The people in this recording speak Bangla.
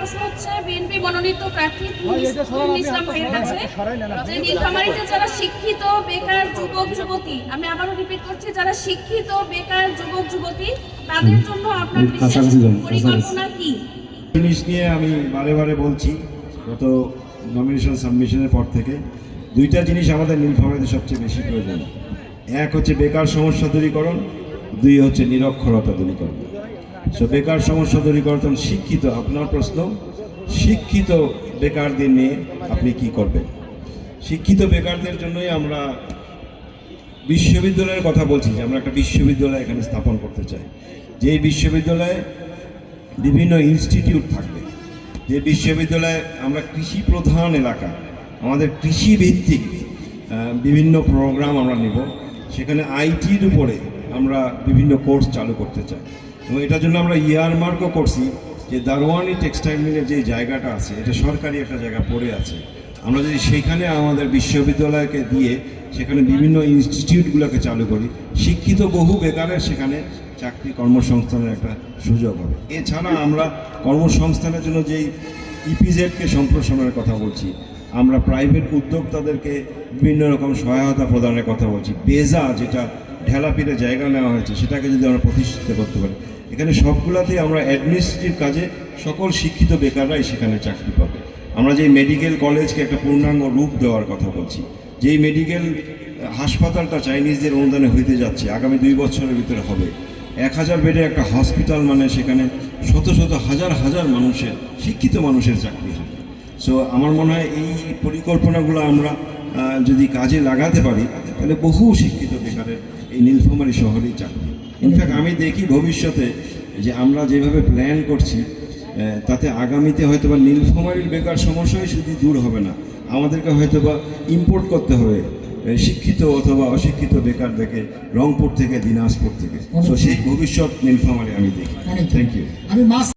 প্রশ্ন হচ্ছে বিএনপি মনোনীত প্রার্থী ইসলাম ভাইয়ের কাছে। যে নীলফামারীতে যারা শিক্ষিত বেকার যুবক যুবতী আমি আবারও রিপিট করছি যারা শিক্ষিত বেকার যুবক যুবতী তাদের জন্য আপনার বিশেষ পরিকল্পনা কি? জিনিস নিয়ে আমি বারে বারে বলছি গত নমিনেশন সাবমিশনের পর থেকে দুইটা জিনিস আমাদের নীলফামারীতে সবচেয়ে বেশি প্রয়োজন। এক হচ্ছে বেকার সমস্যা দূরীকরণ দুই হচ্ছে নিরক্ষরতা দূরীকরণ। সো বেকার সমস্যা দূরীকরণ শিক্ষিত, আপনার প্রশ্ন, শিক্ষিত বেকারদের নিয়ে আপনি কি করবেন? শিক্ষিত বেকারদের জন্যই আমরা বিশ্ববিদ্যালয়ের কথা বলছি যে আমরা একটা বিশ্ববিদ্যালয় এখানে স্থাপন করতে চাই। যে বিশ্ববিদ্যালয়ে বিভিন্ন ইনস্টিটিউট থাকবে, যে বিশ্ববিদ্যালয়ে আমরা কৃষি প্রধান এলাকা, আমাদের কৃষি ভিত্তিক বিভিন্ন প্রোগ্রাম আমরা নেব, সেখানে আইটির উপরে আমরা বিভিন্ন কোর্স চালু করতে চাই। এবং এটার জন্য আমরা ইয়ারমার্কও করছি যে দারোয়ানি টেক্সটাইল মিলের যে জায়গাটা আছে, এটা সরকারি একটা জায়গা পড়ে আছে। আমরা যদি সেখানে আমাদের বিশ্ববিদ্যালয়কে দিয়ে সেখানে বিভিন্ন ইনস্টিটিউটগুলোকে চালু করি, শিক্ষিত বহু বেকারের সেখানে চাকরি কর্মসংস্থানের একটা সুযোগ হবে। এছাড়া আমরা কর্মসংস্থানের জন্য যেই ইপিজেডকে সম্প্রসারণের কথা বলছি, আমরা প্রাইভেট উদ্যোক্তাদেরকে বিভিন্ন রকম সহায়তা প্রদানের কথা বলছি। বেজা যেটা ঢেলাপিতে জায়গা নেওয়া হয়েছে, সেটাকে যদি আমরা প্রতিষ্ঠিত করতে পারি। এখানে সবগুলাতেই আমরা অ্যাডমিনিস্ট্রেটিভ কাজে সকল শিক্ষিত বেকাররাই সেখানে চাকরি পাবে। আমরা যে মেডিকেল কলেজকে একটা পূর্ণাঙ্গ রূপ দেওয়ার কথা বলছি, যেই মেডিকেল হাসপাতালটা চাইনিজদের অনুদানে হইতে যাচ্ছে, আগামী দুই বছরের ভিতরে হবে। এক হাজার বেডের একটা হসপিটাল মানে সেখানে শত শত হাজার হাজার মানুষের, শিক্ষিত মানুষের চাকরি হবে। সো আমার মনে হয় এই পরিকল্পনাগুলো আমরা যদি কাজে লাগাতে পারি তাহলে বহু শিক্ষিত বেকারের এই নীলফামারী শহরেই চাকরি। ইনফ্যাক্ট আমি দেখি ভবিষ্যতে যে আমরা যেভাবে প্ল্যান করছি তাতে আগামীতে হয়তো বা নীলফামারীর বেকার সমস্যাই শুধু দূর হবে না আমাদেরকে হয়তো বা ইম্পোর্ট করতে হবে শিক্ষিত অথবা অশিক্ষিত বেকার দেখে রংপুর থেকে দিনাজপুর থেকে। তো সেই ভবিষ্যৎ নীলফামারী আমি দেখি। থ্যাংক ইউ আমি